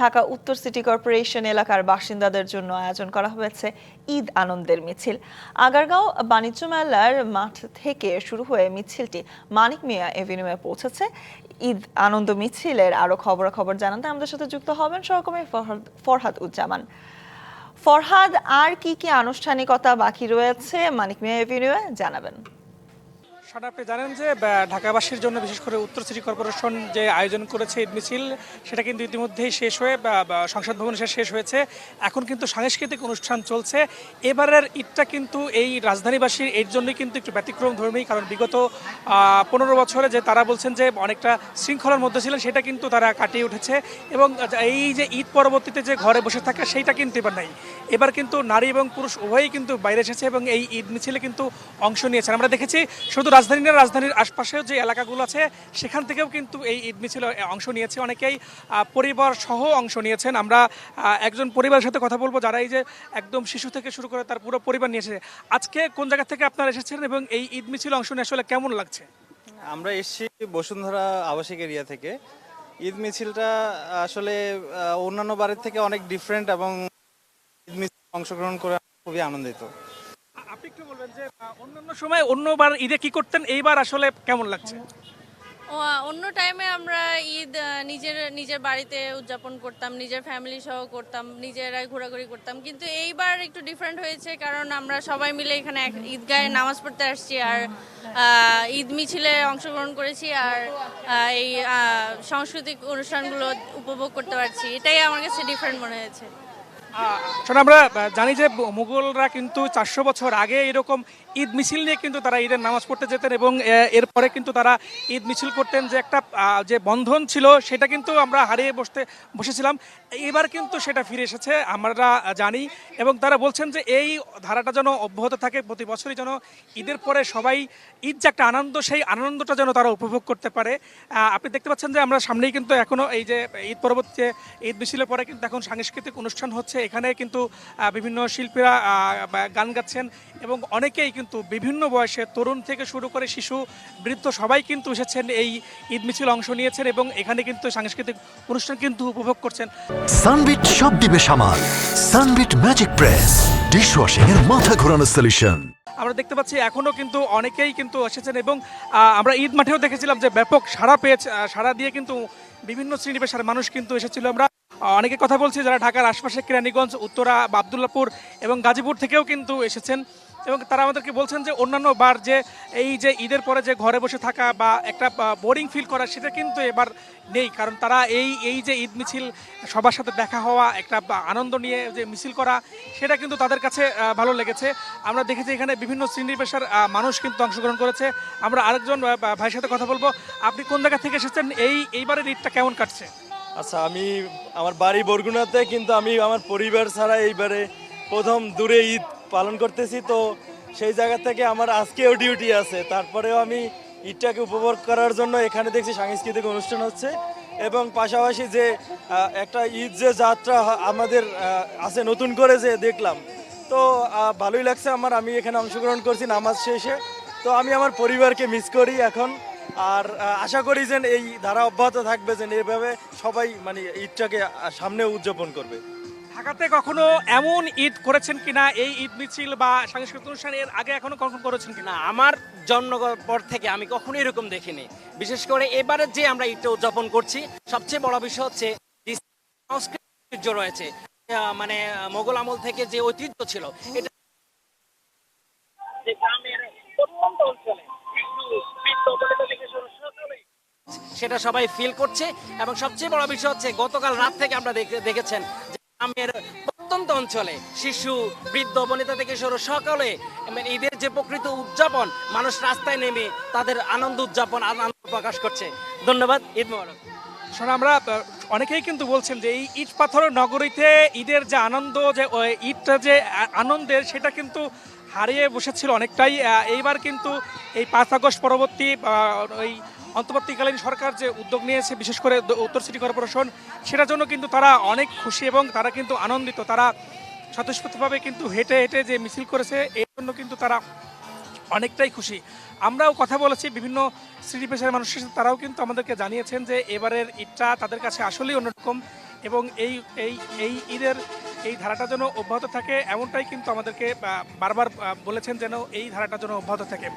ঢাকা উত্তর city corporation এলাকার বাসিন্দাদের জন্য আয়োজন করা হয়েছে ঈদ আনন্দের মিছিল। আগারগাঁও বাণিজ্য মেলার মাঠ থেকে শুরু হয়ে মিছিলটি মানিক মিয়া এভিনিউয়ে পৌঁছেছে। ঈদ আনন্দ মিছিলের আরও খবরাখবর জানাতে আমাদের সাথে যুক্ত হবেন সহকর্মী ফরহাদ ফরহাদ উজ্জামান ফরহাদ, আর কি কি আনুষ্ঠানিকতা বাকি রয়েছে? মানিক মিয়া এভিনিউয়ে জানাবেন। সারা আপনি জানেন যে ঢাকাবাসীর জন্য বিশেষ করে উত্তর সিটি কর্পোরেশন যে আয়োজন করেছে ঈদ মিছিল, সেটা কিন্তু ইতিমধ্যেই শেষ হয়ে সংসদ ভবনে এসে শেষ হয়েছে। এখন কিন্তু সাংস্কৃতিক অনুষ্ঠান চলছে। এবারের ঈদটা কিন্তু এই রাজধানীবাসীর এর জন্যই কিন্তু একটু ব্যতিক্রম ধর্মী, কারণ বিগত পনেরো বছরে যে তারা বলছেন যে, অনেকটা শৃঙ্খলার মধ্যে ছিলেন, সেটা কিন্তু তারা কাটিয়ে উঠেছে। এবং এই যে ঈদ পরবর্তীতে যে ঘরে বসে থাকা, সেইটা কিন্তু এবার নাই। এবার কিন্তু নারী এবং পুরুষ উভয়ই কিন্তু বাইরে এসেছে এবং এই ঈদ মিছিলে কিন্তু অংশ নিয়েছেন। আমরা দেখেছি শুধু রাজধানী না রাজধানীর আশপাশেও যে এলাকাগুলো আছে, সেখান থেকেও কিন্তু এই ঈদ মিছিল অংশ নিয়েছে। অনেকেই পরিবার সহ অংশ নিয়েছেন। আমরা একজন পরিবারের সাথে কথা বলব যারা এই যে একদম শিশু থেকে শুরু করে তার পুরো পরিবার নিয়ে এসেছে। আজকে কোন জায়গা থেকে আপনারা এসেছেন এবং এই ঈদ মিছিল অংশ নিয়ে আসলে কেমন লাগছে? আমরা এসেছি বসুন্ধরা আবাসিক এরিয়া থেকে। ঈদ মিছিলটা আসলে অন্যান্য বারের থেকে অনেক ডিফারেন্ট এবং ঈদ মিছিল অংশগ্রহণ করে খুবই আনন্দিত। আপনি একটু বলবেন যে অন্যান্য সময় অন্যবার ঈদে কি করতেন? এইবার আসলে কেমন লাগছে? অন্য টাইমে আমরা ঈদ নিজের নিজের বাড়িতে উদযাপন করতাম, নিজের ফ্যামিলি সহ করতাম, নিজেরাই ঘোরাঘুরি করতাম। কিন্তু এইবার একটু ডিফারেন্ট হয়েছে, কারণ আমরা সবাই মিলে এখানে ঈদগাহে নামাজ পড়তে আসছি আর ঈদ মিছিলে অংশগ্রহণ করেছি আর এই সাংস্কৃতিক অনুষ্ঠানগুলো উপভোগ করতে পারছি। এটাই আমার কাছে ডিফারেন্ট মনে হয়েছে। আমরা জানি যে মুঘলরা কিন্তু চারশো বছর আগে এরকম ঈদ মিছিল নিয়ে কিন্তু তারা ঈদের নামাজ পড়তে যেতেন এবং এরপরে কিন্তু তারা ঈদ মিছিল করতেন যে একটা যে বন্ধন ছিল সেটা কিন্তু আমরা হারিয়ে বসতে, বসেছিলাম। এবার কিন্তু সেটা ফিরে এসেছে, আমরা জানি। এবং তারা বলছেন যে এই ধারাটা যেন অব্যাহত থাকে, প্রতি বছরই যেন ঈদের পরে সবাই, ঈদ যে একটা আনন্দ, সেই আনন্দটা যেন তারা উপভোগ করতে পারে। আপনি দেখতে পাচ্ছেন যে আমরা সামনেই কিন্তু এখনও এই যে ঈদ পরবর্তী যে ঈদ মিছিলের পরে কিন্তু এখন সাংস্কৃতিক অনুষ্ঠান হচ্ছে। এখানে কিন্তু বিভিন্ন শিল্পীরা গান গাচ্ছেন এবং অনেকেই কিন্তু বিভিন্ন বয়সে তরুণ থেকে শুরু করে শিশু বৃদ্ধ সবাই কিন্তু এসেছেন এই ঈদ মিছিল অংশ নিয়েছেন এবং এখানে কিন্তু সাংস্কৃতিক অনুষ্ঠান কিন্তু উপভোগ করছেন। সানবিট সব দিবে সামাল। সানবিট ম্যাজিক প্রেস ডিশওয়াশিং এর মাথা ঘোরানো সলিউশন আমরা দেখতে পাচ্ছি এখনও কিন্তু অনেকেই কিন্তু এসেছেন এবং আমরা ঈদ মাঠেও দেখেছিলাম যে ব্যাপক সাড়া পেয়েছে সাড়া দিয়ে কিন্তু বিভিন্ন শ্রেণি পেশার মানুষ কিন্তু এসেছিল। আমরা অনেকে কথা বলছি যারা ঢাকার আশপাশে কেরানীগঞ্জ উত্তরা বা আবদুল্লাপুর এবং গাজীপুর থেকেও কিন্তু এসেছেন। এবং তারা আমাদেরকে বলছেন যে অন্যান্য বার যে এই যে ঈদের পরে যে ঘরে বসে থাকা বা একটা বোরিং ফিল করা, সেটা কিন্তু এবার নেই। কারণ তারা এই এই যে ঈদ মিছিল, সবার সাথে দেখা হওয়া, একটা আনন্দ নিয়ে যে মিছিল করা, সেটা কিন্তু তাদের কাছে ভালো লেগেছে। আমরা দেখেছি এখানে বিভিন্ন শ্রেণি পেশার মানুষ কিন্তু অংশগ্রহণ করেছে। আমরা আরেকজন ভাইয়ের সাথে কথা বলব। আপনি কোন জায়গা থেকে এসেছেন? এই, এইবারের ঈদটা কেমন কাটছে? আচ্ছা আমি আমার বাড়ি বরগুনাতে, কিন্তু আমি আমার পরিবার ছাড়া এইবারে প্রথম দূরে ঈদ পালন করতেছি, তো সেই জায়গা থেকে আমার আজকেও ডিউটি আছে। তারপরেও আমি ঈদটাকে উপভোগ করার জন্য এখানে দেখছি সাংস্কৃতিক অনুষ্ঠান হচ্ছে এবং পাশাপাশি যে একটা ঈদ যে যাত্রা আমাদের আছে নতুন করে যে দেখলাম, তো ভালোই লাগছে আমার। আমি এখানে অংশগ্রহণ করছি নামাজ শেষে। তো আমি আমার পরিবারকে মিস করি এখন। আর আশা করি যে এই ধারা অব্যাহত থাকবে যে এভাবে সবাই মানে ঈদটাকে সামনে উদযাপন করবে। ঢাকাতে কখনো এমন ঈদ করেছেন কিনা? এই ঈদ মিছিল বা সাংস্কৃতিক অনুষ্ঠান এর আগে এখনও কখনো করেছেন কিনা? আমার জন্ম পর থেকে আমি কখনো এরকম দেখিনি। বিশেষ করে এবারে যে আমরা ঈদটা উদযাপন করছি, সবচেয়ে বড় বিষয় হচ্ছে ঐতিহ্য রয়েছে মানে মোগল আমল থেকে যে ঐতিহ্য ছিল, এটা সেটা সবাই ফিল করছে। এবং সবচেয়ে বড় বিষয় হচ্ছে গতকাল রাত থেকে আমরা দেখেছেন গ্রামের প্রত্যন্ত অঞ্চলে শিশু, বৃদ্ধ, বনিতা থেকে শুরু সকলে মানে ঈদের যে প্রকৃত উদযাপন, মানুষ রাস্তায় নেমে তাদের আনন্দ উদযাপন, আনন্দ প্রকাশ করছে। ধন্যবাদ, ঈদ মোবারক। শোনো, আমরা অনেকেই কিন্তু বলছেন যে এই ঈদ পাথর নগরীতে ঈদের যে আনন্দ, যে ঈদটা যে আনন্দের, সেটা কিন্তু হারিয়ে বসেছিল অনেকটাই। এইবার কিন্তু এই পাঁচ আগস্ট পরবর্তী ওই অন্তর্বর্তীকালীন সরকার যে উদ্যোগ নিয়েছে, বিশেষ করে উত্তর সিটি কর্পোরেশন, সেটার জন্য কিন্তু তারা অনেক খুশি এবং তারা কিন্তু আনন্দিত। তারা স্বতঃস্ফূর্তভাবে কিন্তু হেঁটে হেঁটে যে মিছিল করেছে, এর জন্য কিন্তু তারা অনেকটাই খুশি। আমরাও কথা বলেছি, বিভিন্ন শ্রেণি পেশার মানুষের সাথে, তারাও কিন্তু আমাদেরকে জানিয়েছেন যে এবারের ঈদটা তাদের কাছে আসলেই অন্যরকম এবং এই এই এই ঈদের, এই ধারাটা যেন অব্যাহত থাকে, এমনটাই কিন্তু আমাদেরকে বারবার বলেছেন যেন এই ধারাটা যেন অব্যাহত থাকে।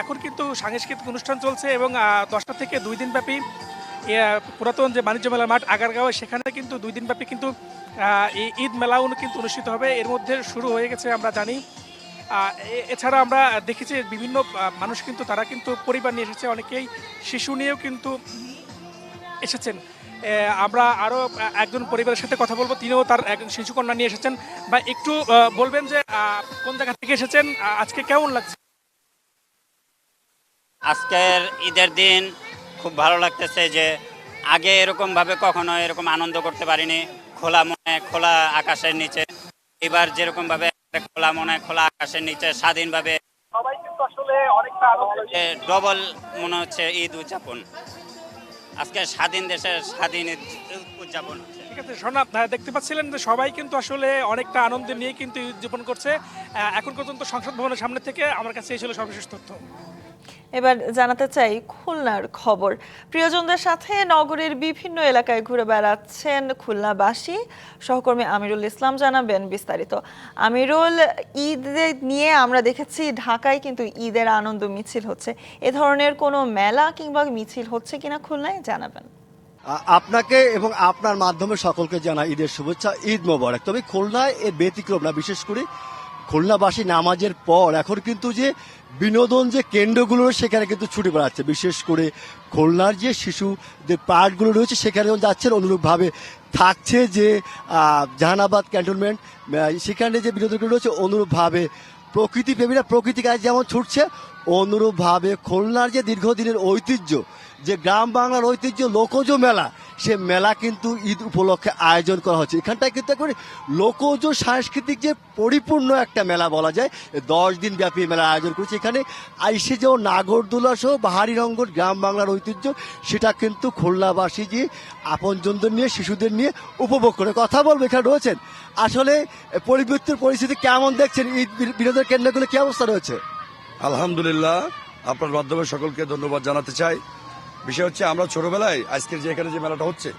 এখন কিন্তু সাংস্কৃতিক অনুষ্ঠান চলছে এবং দশটা থেকে দুই দিন ব্যাপী পুরাতন যে বাণিজ্য মেলা মাঠ আগারগাঁও, সেখানে কিন্তু দুই দিন ব্যাপী কিন্তু ঈদ মেলাও কিন্তু অনুষ্ঠিত হবে। এর মধ্যে শুরু হয়ে গেছে, আমরা জানি। এছাড়া আমরা দেখেছি বিভিন্ন মানুষ কিন্তু, তারা কিন্তু পরিবার নিয়ে এসেছে, অনেকেই শিশু নিয়েও কিন্তু এসেছেন। আমরা আরও একজন পরিবারের সাথে কথা বলব, তিনিও তার একজন শিশুকন্যা নিয়ে এসেছেন। বা একটু বলবেন যে কোন জায়গা থেকে এসেছেন? আজকে কেমন লাগছে? আজকের ঈদের দিন খুব ভালো লাগতেছে যে আগে এরকমভাবে কখনো এরকম আনন্দ করতে পারিনি খোলা মনে খোলা আকাশের নিচে। এবার যেরকমভাবে খোলা মনে খোলা আকাশের নিচে স্বাধীনভাবে সবাই আসলে অনেকটা ডবল মনে হচ্ছে ঈদ উদযাপন। আজকে স্বাধীন দেশের স্বাধীন ঈদ উদযাপন হচ্ছে। ঠিক আছে শোনা আহ, দেখতে পাচ্ছিলেন যে সবাই কিন্তু আসলে অনেকটা আনন্দ নিয়ে কিন্তু ঈদ উদযাপন করছে। এখন পর্যন্ত সংসদ ভবনের সামনে থেকে আমার কাছে এই ছিল সর্বশেষ তথ্য। এবার জানাতে চাই খুলনার খবর। প্রিয়জনদের সাথে নগরীর বিভিন্ন এলাকায় ঘুরে বেড়াচ্ছেন খুলনাবাসী। সহকর্মী আমিরুল ইসলাম জানাবেন বিস্তারিত। আমিরুল, ঈদ নিয়ে আমরা দেখেছি ঢাকায় কিন্তু ঈদের আনন্দ মিছিল হচ্ছে। এ ধরনের কোনো মেলা কিংবা মিছিল হচ্ছে কিনা খুলনায় জানাবেন। আপনাকে এবং আপনার মাধ্যমে সকলকে জানা ঈদের শুভেচ্ছা, ঈদ মোবারক। তবে খুলনায় এর ব্যতিক্রম না, বিশেষ করে খুলনাবাসী নামাজের পর এখন কিন্তু যে বিনোদন যে কেন্দ্রগুলো সেখানে কিন্তু ছুটে বেড়াচ্ছে বিশেষ করে খুলনার যে শিশুদের পার্কগুলো রয়েছে, সেখানে যখন যাচ্ছেন, অনুরূপভাবে থাকছে যে জাহানাবাদ ক্যান্টনমেন্ট সেখানে যে বিনোদনগুলো রয়েছে, অনুরূপভাবে প্রকৃতি প্রেমীরা প্রকৃতি গায়ে যেমন ছুটছে, অনুরূপভাবে খুলনার যে দীর্ঘদিনের ঐতিহ্য যে গ্রাম বাংলার ঐতিহ্য লোকজ মেলা, সে মেলা কিন্তু ঈদ উপলক্ষে আয়োজন করা হচ্ছে। এখানটায় কিন্তু একবারে লোকজ সাংস্কৃতিক যে পরিপূর্ণ একটা মেলা বলা যায় দশ দিন ব্যাপী মেলা আয়োজন করেছে। এখানে আইসে যে নাগরদোলা সহ বাহারি রঙ্গন গ্রাম বাংলার ঐতিহ্য, সেটা কিন্তু খুলনাবাসী যে আপনজনদের নিয়ে, শিশুদের নিয়ে উপভোগ করে। কথা বলব, এখানে রয়েছেন। আসলে পরিবর্তন পরিস্থিতি কেমন দেখছেন? ঈদ বিনোদন কেন্দ্রগুলো কি অবস্থা রয়েছে? আলহামদুলিল্লাহ, আপনার মাধ্যমে সকলকে ধন্যবাদ জানাতে চাই। বিষয় হচ্ছে আমরা ছোটবেলায় আজকের যে এখানে যে মেলাটা হচ্ছে,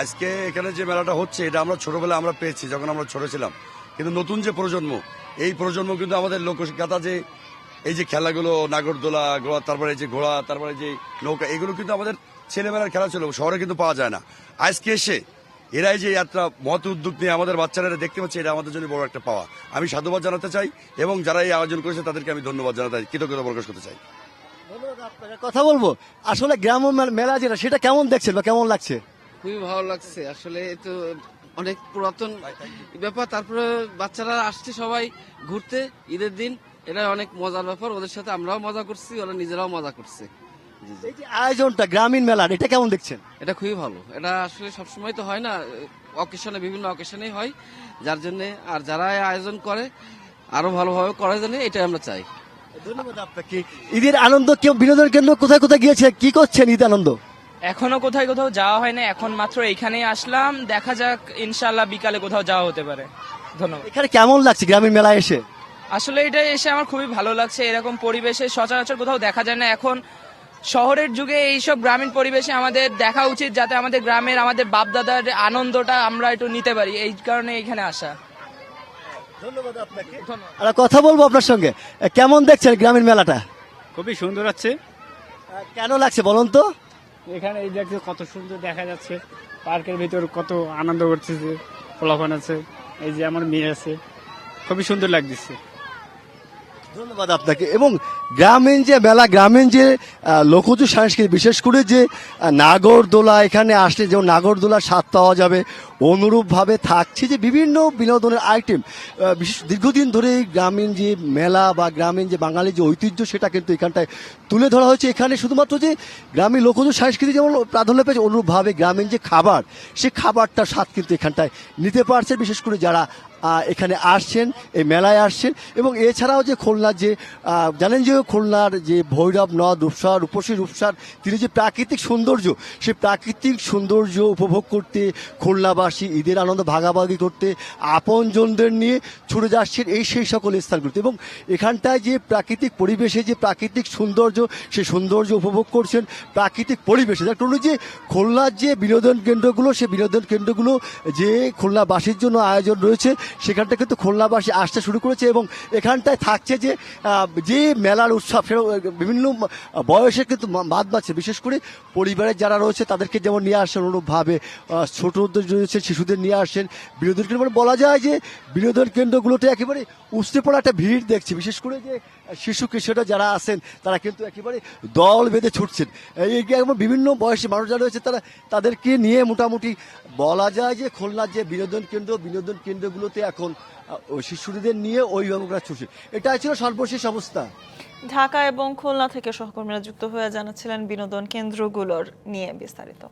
আজকে এখানে যে মেলাটা হচ্ছে, এটা আমরা ছোটবেলায় আমরা পেয়েছি যখন আমরা ছোট ছিলাম। কিন্তু নতুন যে প্রজন্ম, এই প্রজন্ম কিন্তু আমাদের লোকগাথা যে, এই যে খেলাগুলো, নাগরদোলা ঘোড়া তারপরে যে ঘোড়া, তারপরে যে নৌকা, এগুলো কিন্তু আমাদের ছেলেবেলার খেলা ছিল, শহরে কিন্তু পাওয়া যায় না। আজকে এসে এরাই যে যাত্রা মত উদ্যোগ নিয়ে আমাদের বাচ্চারা দেখতে পাচ্ছে, এটা আমাদের জন্য বড় একটা পাওয়া। আমি সাধুবাদ জানাতে চাই এবং যারা এই আয়োজন করেছে তাদেরকে আমি ধন্যবাদ জানাতে চাই, কৃতজ্ঞতা প্রকাশ করতে চাই। কথা বলব? আসলে গ্রাম মেলা- যেটা সেটা কেমন দেখছেন বা কেমন লাগছে? খুবই ভালো লাগছে। আসলে তো অনেক পুরাতন ব্যাপার। তারপরে বাচ্চারা আসছে সবাই ঘুরতে ঈদের দিন। এটা অনেক মজার ব্যাপার। ওদের সাথে আমরাও মজা করছি ওরা নিজেরাও মজা করছে। এই যে আয়োজনটা গ্রামীণ মেলার এটা কেমন দেখছেন? এটা খুবই ভালো। এটা আসলে সবসময় তো হয় না অকেশনে বিভিন্ন অকেশনেই হয়। যার জন্য আর যারা আয়োজন করে আরও ভালোভাবে করার জন্য এটাই আমরা চাই। ধন্যবাদ আপনাকে। ঈদের আনন্দ কেউ বিনোদন কেন্দ্র কোথায় কোথায় গিয়েছে? কি করছেন ঈদ আনন্দ? এখনও কোথায় কোথাও যাওয়া হয় না এখন মাত্র এইখানেই আসলাম। দেখা যাক ইনশাল্লাহ বিকালে কোথাও যাওয়া হতে পারে। ধন্যবাদ। এখানে কেমন লাগছে গ্রামীণ মেলায় এসে? আসলে এটা এসে আমার খুবই ভালো লাগছে এরকম পরিবেশে সচরাচর কোথাও দেখা যায় না। এখন শহরের যুগে এইসব গ্রামীণ পরিবেশে আমাদের দেখা উচিত যাতে আমাদের গ্রামের আমাদের বাপদাদার আনন্দটা আমরা একটু নিতে পারি। এই কারণে এখানে আসা। ধন্যবাদ আপনাকে। আর কথা বলব আপনার সঙ্গে। কেমন দেখছেন গ্রামীণ মেলাটা? খুবই সুন্দর আছে। কেন লাগছে বলুন তো? এখানে এই দেখতে কত সুন্দর দেখা যাচ্ছে। পার্কের ভিতর কত আনন্দ করতেছে ফলাফল আছে। এই যে আমার মেয়ে আছে। খুবই সুন্দর লাগতেছে। ধন্যবাদ আপনাকে। এবং গ্রামীণ যে মেলা, গ্রামীণ যে লোকজ সংস্কৃতি, বিশেষ করে যে নাগরদোলা এখানে আসলে যেমন নাগরদোলার স্বাদ পাওয়া যাবে, অনুরূপভাবে থাকছে যে বিভিন্ন বিনোদনের আইটেম বিশেষ দীর্ঘদিন ধরে গ্রামীণ যে মেলা বা গ্রামীণ যে বাঙালি যে ঐতিহ্য, সেটা কিন্তু এখানটায় তুলে ধরা হয়েছে। এখানে শুধুমাত্র যে গ্রামীণ লোকজ সংস্কৃতি যেমন প্রাধান্য পেয়েছে, অনুরূপভাবে গ্রামীণ যে খাবার, সে খাবারটার স্বাদ কিন্তু এখানটায় নিতে পারছে। বিশেষ করে যারা এখানে আসছেন, এই মেলায় আসছেন। এবং এছাড়াও যে খুলনার যে জানেন যে খুলনার যে ভৈরব নদ রূপসা রূপসী রূপসার তিনি যে প্রাকৃতিক সৌন্দর্য, সেই প্রাকৃতিক সৌন্দর্য উপভোগ করতে খুলনাবাসী ঈদের আনন্দ ভাগাভাগি করতে আপনজনদের নিয়ে ছুটে যাচ্ছেন এই সেই সকল স্থানগুলোতে। এবং এখানটায় যে প্রাকৃতিক পরিবেশে যে প্রাকৃতিক সৌন্দর্য, সেই সৌন্দর্য উপভোগ করছেন প্রাকৃতিক পরিবেশে। যার কারণে যে খুলনার যে বিনোদন কেন্দ্রগুলো, সেই বিনোদন কেন্দ্রগুলো যে খুলনাবাসীর জন্য আয়োজন রয়েছে সেখানটা কিন্তু খুলনাবাসী আসতে শুরু করেছে এবং এখানটায় থাকছে যে যে মেলার উৎসব বিভিন্ন বয়সে কিন্তু বাদ বাড়ছে বিশেষ করে পরিবারের যারা রয়েছে তাদেরকে যেমন নিয়ে আসেন অনুরূপভাবে ছোটদের রয়েছে, শিশুদের নিয়ে আসেন, বিনোদন কেন্দ্র। বলা যায় যে বিনোদন কেন্দ্রগুলোতে একেবারে উঠতে পড়া একটা ভিড় দেখছি, বিশেষ করে যে শিশু কিশোররা যারা আছেন, তারা কিন্তু একেবারে দল বেঁধে ছুটছেন। এই একবার বিভিন্ন বয়সী মানুষ যারা রয়েছে, তারা তাদেরকে নিয়ে মোটামুটি বলা যায় যে খুলনার যে বিনোদন কেন্দ্র, বিনোদন কেন্দ্রগুলোতে এখন শিশুদের নিয়ে অভিভাবকরা ছুটছে। এটাই ছিল সর্বশেষ অবস্থা। ঢাকা এবং খুলনা থেকে সহকর্মীরা যুক্ত হয়ে জানাচ্ছিলেন বিনোদন কেন্দ্রগুলোর নিয়ে বিস্তারিত।